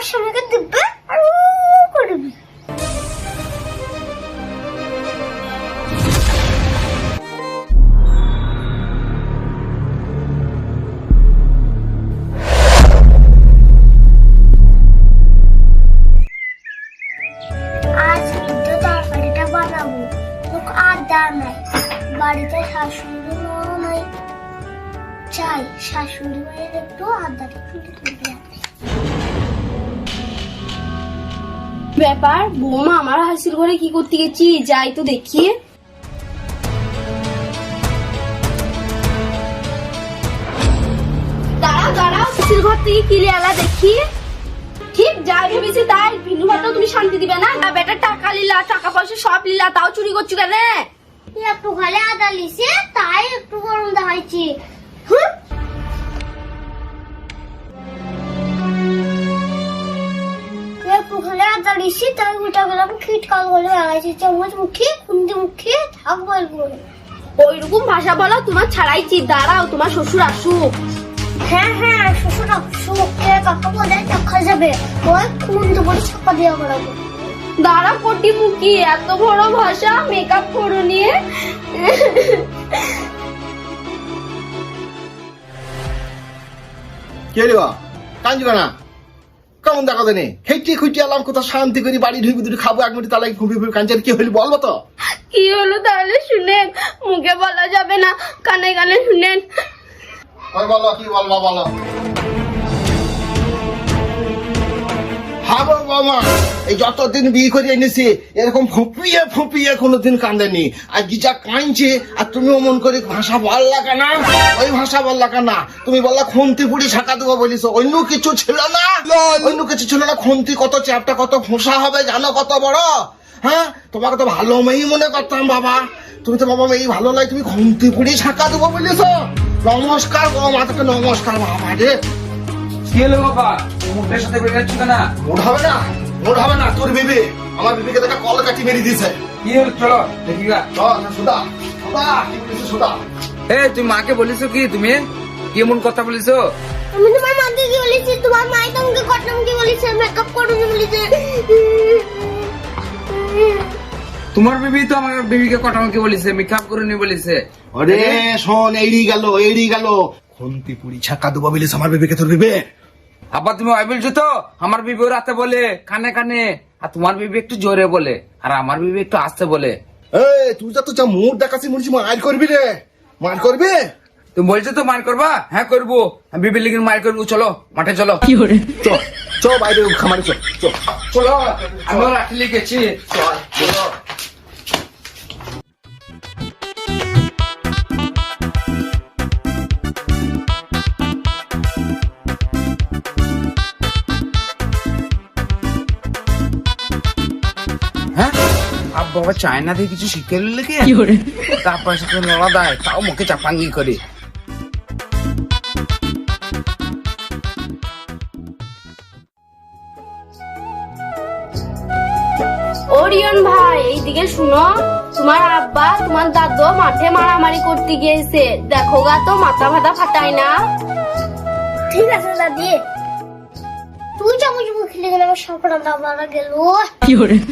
আমার স্বামীকে দিবে আর উ করবি। বাড়িতে শাশুড়ি নাই। চাই শাশুড়ি মায়ের একটু আদাটা খুলে তুলতে হবে ব্যাপার? বৌমা, আমার হাসির ঘরে কি করতে গেছি? যাই তো দেখি। দাঁড়াও ঘর থেকে কি লেলা দেখি? ঠিক তুমি শান্তি দিবে না? না বেটা টাকা টাকা পয়সা সব তাও চুরি করছ কেন? একটু ঘরে আদা লিছে, তাই একটু গরম দেখাইছি। লিছি তাই গোটা গেলাম খিট কাল বলে লাগাইছি চামচ মুখে খুন্দি মুখে থাক বলব ওইরকম ভাষা বলো তোমার ছাড়াইছি দাঁড়াও তোমার শ্বশুর আসুক। হ্যাঁ হ্যাঁ শ্বশুর সুখে কাকা বলে দেখা যাবে। ওই খুন্দি বলে ছাপা দেওয়া করাবো দাঁড়া কোটি মুখি এত বড় ভাষা মেকআপ করো নিয়ে। কে রে কাঞ্জি না কেমন দেখা জানে খেটে খুঁটে এলাম কোথাও শান্তি করে বাড়ি ঢুকি দুটি খাব এক মিনিট তালাই খুবই ঘুমি কাঞ্চার কি হইল বলব তো? কি হলো তাহলে শুনেন মুখে বলা যাবে না কানে কানে শুনেন। বলো কি বলব বলো? হাবো মামা এই যতদিন বিয়ে করে এনেছে এরকম ফুপিয়ে ফুপিয়ে কোনোদিন কান্দেনি আর কি যা কাঁদছে আর তুমি অমন করে ভাষা বললা কেন ওই ভাষা বললা কেন তুমি বললা খুন্তি পুড়ি ছাকা দেবো বলিস। অন্য কিছু ছিল না? অন্য কিছু ছিল না? খুন্তি কত চ্যাপটা কত ফোসা হবে জানো কত বড়? হ্যাঁ? তোমাকে তো ভালো মেয়েই মনে করতাম বাবা। তুমি তো বাবা মেয়ে ভালো লাগে তুমি খুন্তি পুড়ি ছাকা দেবো বলিস। নমস্কার গো মাতাকে নমস্কার বাবা রে। কি হলো বাবা? মুখের সাথে যাচ্ছ না মোট হবে না? মোট হবে না তোর বিবি। আমার বিবিকে দেখা কল কাটি মেরে দিয়েছে। কি হলো চলো দেখি গা। চল না, সুধা সুধা কি বলিস সুধা এ তুমি মাকে বলিছো কি তুমি? কি এমন কথা বলিছো? আমি তোমার মাকে কি বলেছি? তোমার মাই তোমাকে কটন কি বলেছে মেকআপ করুন বলেছে। তোমার বিবি তো আমার বিবিকে কটামকে বলিছে মেকআপ করুনি বলিছে। আরে শোন এড়ি গেল এড়ি গেল। খুন্তি পুড়ি ছাকা দেবো বলিস আমার বিবিকে তোর বিবে? আবার তুমি ওই বলছো তো? আমার বিবি রাতে বলে কানে কানে। আর তোমার বিবি একটু জোরে বলে আর আমার বিবি একটু আস্তে বলে। এই তুই যা তো যা মুড দেখাচ্ছি মনে হচ্ছে মার করবি রে। মার করবি? তুমি বলছো তো মার করবা? হ্যাঁ করব। আমি বিবি লিখিন মার করব চলো মাঠে চলো। চ চ বাইরে খামারে চ চ চলো আমি রাখি লিখেছি। চলো হ্যাঁ আব বাবা চায়না দিয়ে কিছু শিখে লেগে তারপর সাথে লড়া দেয় তাও মুখে চাপাঙ্গি করে। ওরিয়ন ভাই এইদিকে শুনো। তোমার আব্বা তোমার দাদু মাঠে মারামারি করতে গিয়েছে। দেখো গা তো মাথা ফাটা ফাটাই না। ঠিক আছে দাদি। তুই চামচ মুখে লেগে আমার গেল।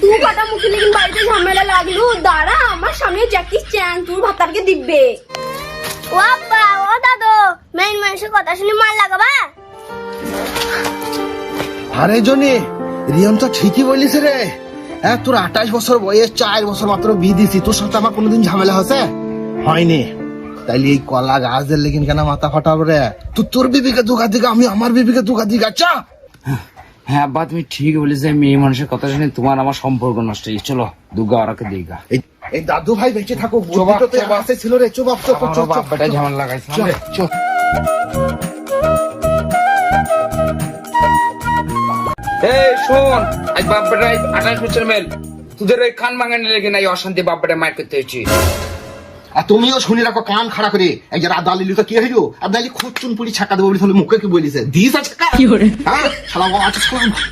তুই কাটা মুখে লেগে বাড়িতে ঝামেলা লাগল। দাঁড়া আমার সামনে জ্যাকি তোর ভাতারকে দিবে ও আব্বা ও দাদু মেইন মানুষের কথা শুনে মার লাগাবা? আরে জনি রিয়ন তো ঠিকই বলিস রে। হ্যাঁ তোর আঠাশ বছর বয়স চার বছর মাত্র বিয়ে দিছি তোর সাথে আমার কোনোদিন ঝামেলা হয়েছে? হয়নি। তাইলে এই কলা গাছদের লেগিন কেন মাথা ফাটাবো রে? তুই তোর বিবিকে দুগা দিকে আমি আমার বিবিকে দুগা দিকে আচ্ছা? হ্যাঁ আব্বা তুমি ঠিক বলেছে মেয়ে মানুষের কথা শুনে তোমার আমার সম্পর্ক নষ্ট হয়েছে চলো দুর্গা ওরাকে দিগা এই দাদু ভাই বেঁচে থাকো বুদ্ধিটা তো চোবাক। ছিল রে চোপ ঝামেলা। চোপ এই শোন আজ বাপ আঠাশ বছর মেল তোদের ওই খান ভাঙানি লেগে নাই অশান্তি বাপ বেটা মার করতে হয়েছে। আর তুমিও শুনে রাখো কান খাড়া করে। এই যে লিলি তো কি হইল? আদা লিলি খুচুন পুরি ছাকা দেবো বলি তাহলে মুখে কি বলিছে? দিস আছে কি হ্যাঁ? শালা আছে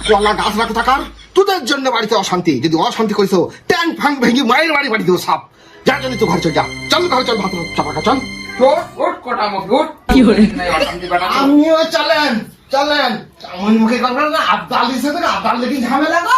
কলা গাছ রাখো থাকার তোদের জন্য বাড়িতে অশান্তি। যদি অশান্তি করিস ট্যাং ফাং ভেঙে মায়ের বাড়ি বাড়ি দেবো সাপ। যার জন্য তো ঘর চল যা। চল ঘর চল ভাত চাপা চল। কি আমিও চলেন চলেন। আমার মুখে কথা না আবদাল দিছে তো আবদাল দেখি ঝামেলা গো